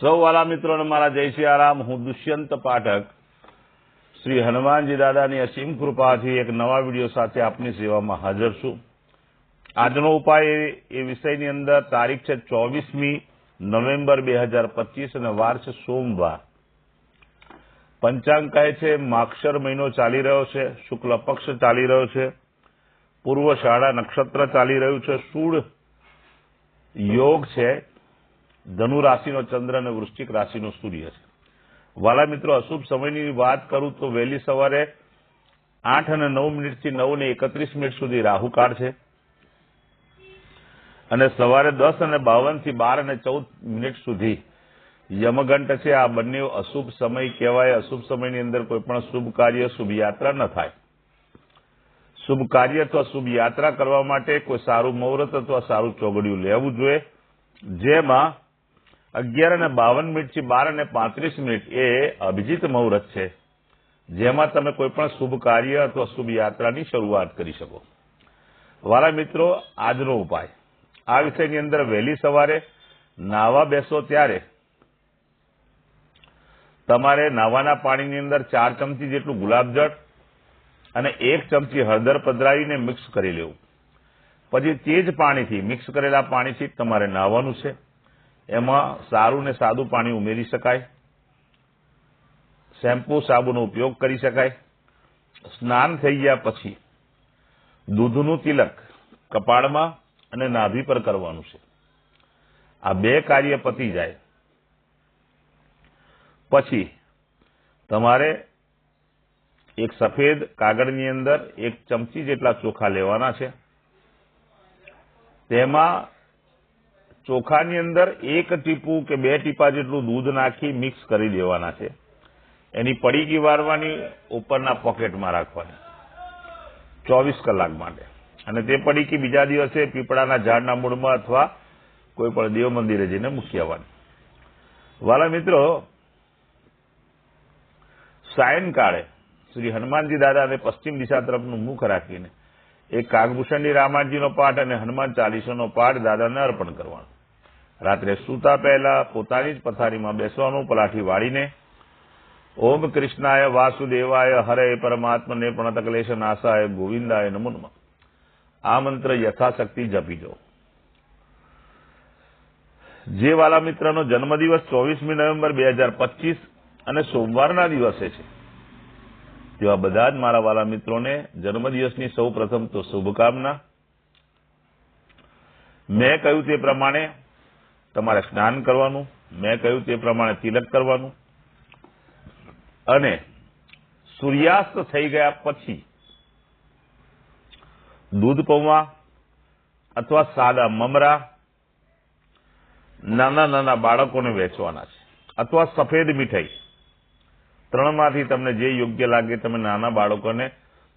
સૌ વાલા મિત્રોને મારા જય શ્રી આરામ. હું દુષ્યંત પાઠક. શ્રી હનુમાનજી દાદાની અસીમ કૃપાથી એક નવા વીડિયો સાથે આપની સેવામાં હાજર છું. આજનો ઉપાય એ વિષયની અંદર તારીખ છે ચોવીસમી નવેમ્બર બે હજાર પચીસ અને વાર છે સોમવાર. પંચાંગ કહે છે, માક્ષર મહિનો ચાલી રહ્યો છે, શુક્લ પક્ષ ચાલી રહ્યો છે, પૂર્વ શાળા નક્ષત્ર ચાલી રહ્યું છે, સૂળ યોગ છે ધનુ રાશિનો ચંદ્ર અને વૃશ્ચિક રાશિનો સૂર્ય છે. વાલા મિત્રો, અશુભ સમયની વાત કરું તો વહેલી સવારે આઠ અને નવ મિનિટથી નવ ને એકત્રીસ મિનિટ સુધી રાહુકાળ છે. અને સવારે દસ અને બાવનથી બાર અને ચૌદ મિનિટ સુધી યમઘંટ છે. આ બંને અશુભ સમય કહેવાય. અશુભ સમયની અંદર કોઈ પણ શુભ કાર્ય, શુભ યાત્રા ન થાય. શુભ કાર્ય અથવા શુભ યાત્રા કરવા માટે કોઈ સારું મુહૂર્ત અથવા સારું ચોગડિયું લેવું જોઈએ. જેમાં અગિયાર અને બાવન મિનિટથી બાર અને પાંત્રીસ મિનિટ એ અભિજીત મુહૂર્ત છે. જેમાં તમે કોઈ પણ શુભ કાર્ય અથવા શુભ યાત્રાની શરૂઆત કરી શકો. વાલા મિત્રો, આજનો ઉપાય. આ વિષયની અંદર વહેલી સવારે નાવા બેસો ત્યારે તમારે નાવાના પાણીની અંદર ચાર ચમચી જેટલું ગુલાબજળ અને એક ચમચી હળદર પધરાવીને મિક્સ કરી લેવું. પછી તે જ પાણીથી મિક્સ કરેલા પાણીથી તમારે નાહવાનું છે. એમાં સારું ને સાદું પાણી ઉમેરી શકાય. શેમ્પુ, સાબુનો ઉપયોગ કરી શકાય. સ્નાન થઈ ગયા પછી દૂધનું તિલક કપાળમાં અને નાભી પર કરવાનું છે. આ બે કાર્ય પતી જાય. પછી તમારે એક સફેદ કાગળની અંદર એક ચમચી જેટલા ચોખા લેવાના છે. તેમાં ચોખાની અંદર એક ટીપું કે બે ટીપા જેટલું દૂધ નાખી મિક્સ કરી દેવાના છે. એની પડીકી વારવાની, ઉપરના પોકેટમાં રાખવાની. ચોવીસ કલાક માટે. અને તે પડીકી બીજા દિવસે પીપળાના ઝાડના મૂળમાં અથવા કોઈ પણ દેવ મંદિરે જઈને મૂકી આવવાની. વાલા મિત્રો સાયનકાળે શ્રી હનુમાનજી દાદાને પશ્ચિમ દિશા તરફનું મુખ રાખીને એ કાગભૂષણની રામાજીનો પાઠ અને હનુમાન ચાલીસાનો પાઠ દાદાને અર્પણ કરવાનો. રાત્રે સૂતા પહેલા પોતાની જ પથારીમાં બેસવાનું, પલાઠી વાળીને, ઓમ કૃષ્ણાય વાસુદેવાય, હરે પરમાત્મને પ્રણતકલેશ નાશાય ગોવિંદાય નમો આ મંત્ર યથાશક્તિ જપી જો જે વાલા મિત્રનો જન્મદિવસ ચોવીસમી નવેમ્બર બે હજાર પચીસ અને સોમવારના દિવસે છે, તેવા બધા જ મારા વાલા મિત્રોને જન્મદિવસની સૌ પ્રથમ તો શુભકામના. મેં કહ્યું તે પ્રમાણે તમારે સ્નાન કરવાનું, મેં કહ્યું તે પ્રમાણે તિલક કરવાનું. અને સૂર્યાસ્ત થઈ ગયા પછી દૂધ પૌવા અથવા સાદા મમરા નાના નાના બાળકોને વેચવાના છે અથવા સફેદ મીઠાઈ. ત્રણમાંથી તમને જે યોગ્ય લાગે તમે નાના બાળકોને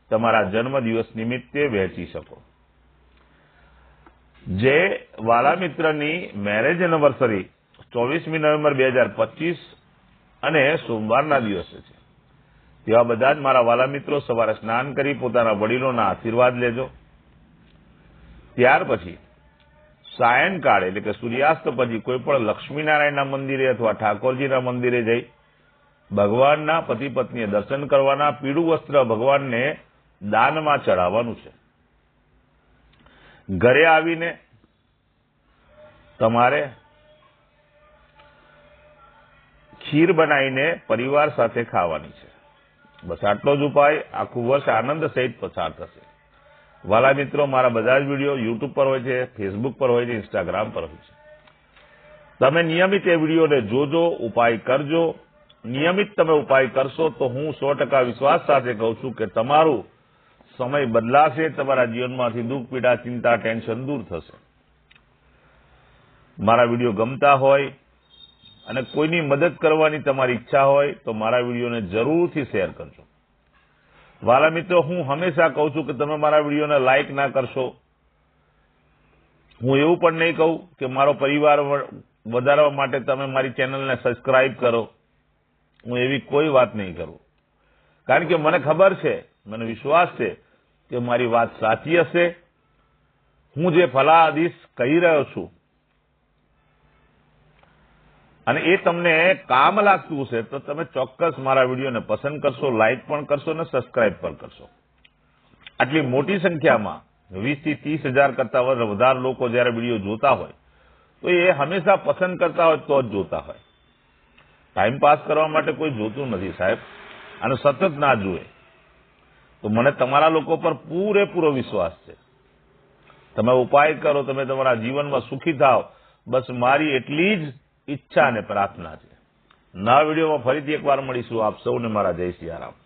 તમારા જન્મદિવસ નિમિત્તે વહેંચી શકો. જે વાલા મિત્રની મેરેજ એનિવર્સરી ચોવીસમી નવેમ્બર બે હજાર પચીસ અને સોમવારના દિવસે છે. તેવા બધા જ મારા વાલા મિત્રો સવારે સ્નાન કરી પોતાના વડીલોના આશીર્વાદ લેજો. ત્યાર પછી સાયંકાળ એટલે કે સૂર્યાસ્ત પછી કોઈ પણ લક્ષ્મીનારાયણના મંદિરે અથવા ઠાકોરજીના મંદિરે જઈ ભગવાનના પતિ પત્નીએ દર્શન કરવાના પીળું વસ્ત્ર ભગવાનને દાનમાં ચડાવવાનું છે. ઘરે આવીને તમારે ખીર બનાવીને પરિવાર સાથે ખાવાની છે. બસ આટલો જ ઉપાય. આખું વર્ષ આનંદ સહિત પસાર થશે. વાલા મિત્રો, મારા બધા જ વીડિયો યુટ્યુબ પર હોય છે ફેસબુક પર હોય છે ઇન્સ્ટાગ્રામ પર હોય છે. તમે નિયમિત એ વિડીયોને જોજો, ઉપાય કરજો. નિયમિત તમે ઉપાય કરશો તો હું સો ટકા વિશ્વાસ સાથે કહું છું કે તમારું સમય બદલાશે, તમારા જીવનમાંથી દુઃખ, પીડા, ચિંતા, ટેન્શન દૂર થશે. મારા વીડિયો ગમતા હોય અને કોઈની મદદ કરવાની તમારી ઈચ્છા હોય તો મારા વિડીયોને જરૂરથી શેર કરજો. વાલા મિત્રો, હું હંમેશા કહું છું કે તમે મારા વિડીયોને લાઇક ના કરશો. હું એવું પણ નહીં કહું કે મારો પરિવાર વધારવા માટે તમે મારી ચેનલને સબસ્ક્રાઇબ કરો. હું એવી કોઈ વાત નહીં કરું. કારણ કે મને ખબર છે, મને વિશ્વાસ છે કે મારી વાત સાચી હશે? હું જે ફલાહાદીશ કહી રહ્યો છું. અને એ તમને કામ લાગતું હશે, તો તમે ચોક્કસ મારા વિડીયોને પસંદ કરશો લાઇક પણ કરશો અને સબસ્ક્રાઇબ પણ કરશો. આટલી મોટી સંખ્યામાં વીસથી ત્રીસ હજાર કરતા વધારે લોકો જયારે વીડિયો જોતા હોય, તો એ હંમેશા પસંદ કરતા હોય તો જ જોતા હોય. ટાઈમ પાસ કરવા માટે કોઈ જોતું નથી સાહેબ. અને સતત ના જુએ. તો મને તમારા લોકો પર પૂરેપૂરો વિશ્વાસ છે. તમે ઉપાય કરો, તમે તમારા જીવનમાં સુખી થાવ બસ મારી એટલી જ ઈચ્છા અને પ્રાર્થના છે. નવા વિડીયોમાં ફરીથી એકવાર મળીશું. આપ સૌને મારા જય સિયારામ